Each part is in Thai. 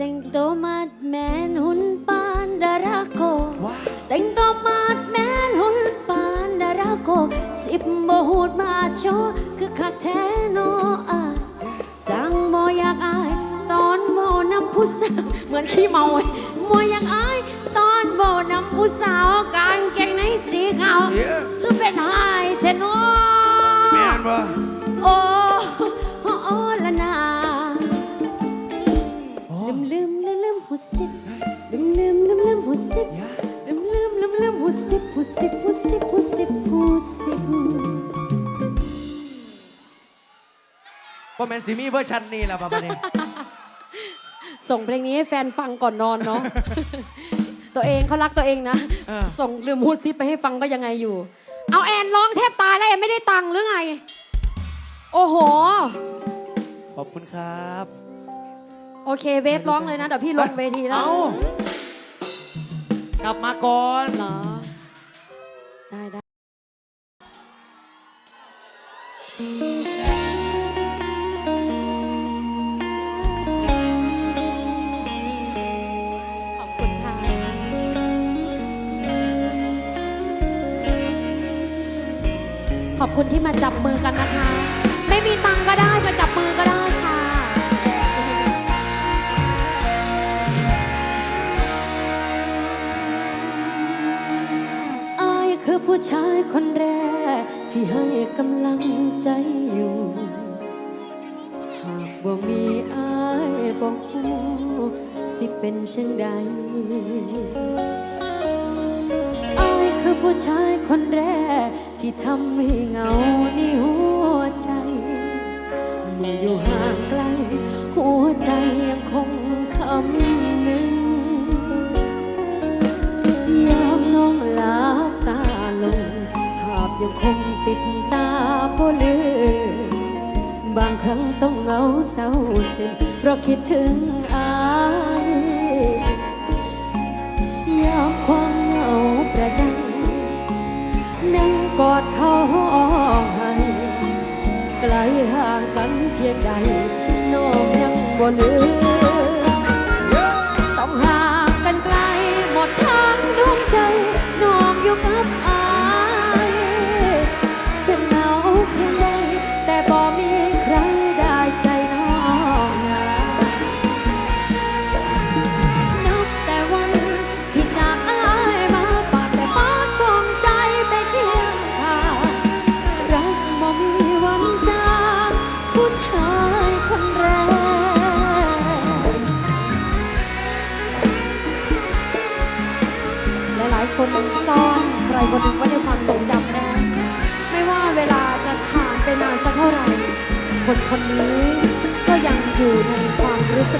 แต่งตัวมาดแมนหุ่นปานดาราโกว้าแต่งตัวมาดแมนหุ่นปานดาราโก สิบโมหูดมาโชว์คือคักแท้โนอายสั่งโมอยากอาย ตอนโมนำผู้สาวเหมือนขี้เมาเลยโมอยากอาย ตอนโมนำผู้สาวกางเกงในสีขาวเย้คือเป็นไฮเทนอแม่นบ่โอ้ สิบลืมลืมลืมลืมหูสิบยะลืมลืมลืมลืมหูสิบหูสิบหูสิบหูสิบหูสิบบ่แม่นสิมีเวอร์ชันนี้ล่ะประมาณนี้ส่งเพลงนี้ให้แฟนฟังก่อนนอนเนาะตัวเองเขารักตัวเองนะเออส่งลืมหูสิบไปให้ฟังก็ยังไงอยู่ เอาแอนร้องแทบตายแล้วแอนไม่ได้ตังค์หรือไง โอ้โห ขอบคุณครับ โอเคเวฟร้องเลยนะเดี๋ยวพี่ลงเวทีแล้วเอ้ากลับมาก่อนเหรอได้ได้ขอบคุณค่ะขอบคุณที่มาจับมือกันนะคะ ไม่มีตังค์ก็ได้มาจับ กำลังใจอยู่ หากบ่มีอายบอกฮู้สิเป็นจังใดอายคือผู้ชายคนแรก ที่ทำให้เหงาในหัวใจเมื่ออยู่ห่างไกล หัวใจยังคงคำ ซึมเพราะคิดถึงอายยามความเหงาประดัง นั่งกอดเขาห้องให้ไกลห่างกันเพียงใดน้องยังบ่ลืม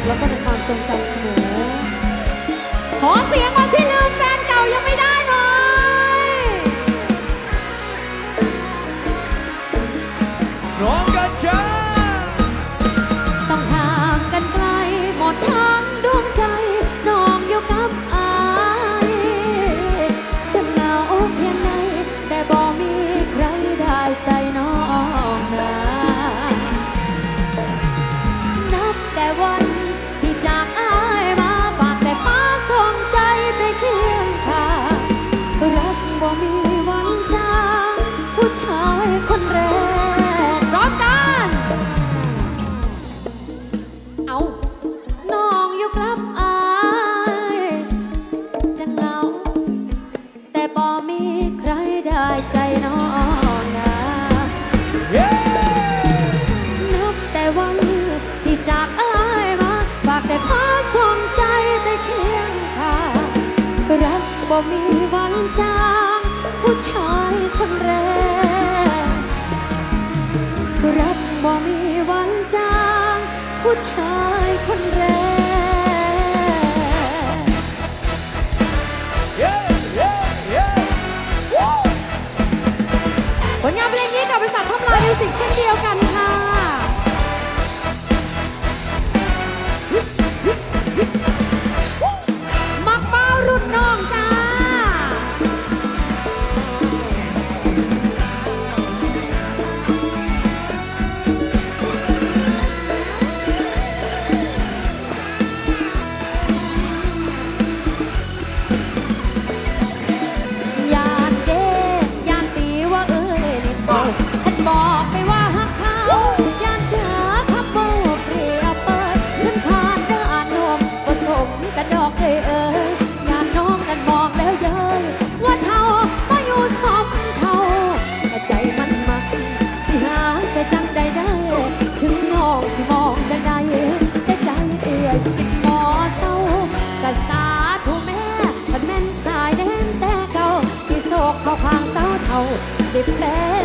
แล้วก็ในความทรงจำเสมอขอเสียงคนที่ลืมา ผู้ชายคนแรกร้องกัน เอาน้องอยู่กับอายจะเหงา แต่บ่มีใครได้ใจน้องนะนับแต่วันที่จากอายมาฝากแต่ฟ้าส่งใจไปเคียงข้างรักบ่มีวันจางผู้ชายคนแรก รักบ่มีวันจาง ผู้ชายคนแรก สิเ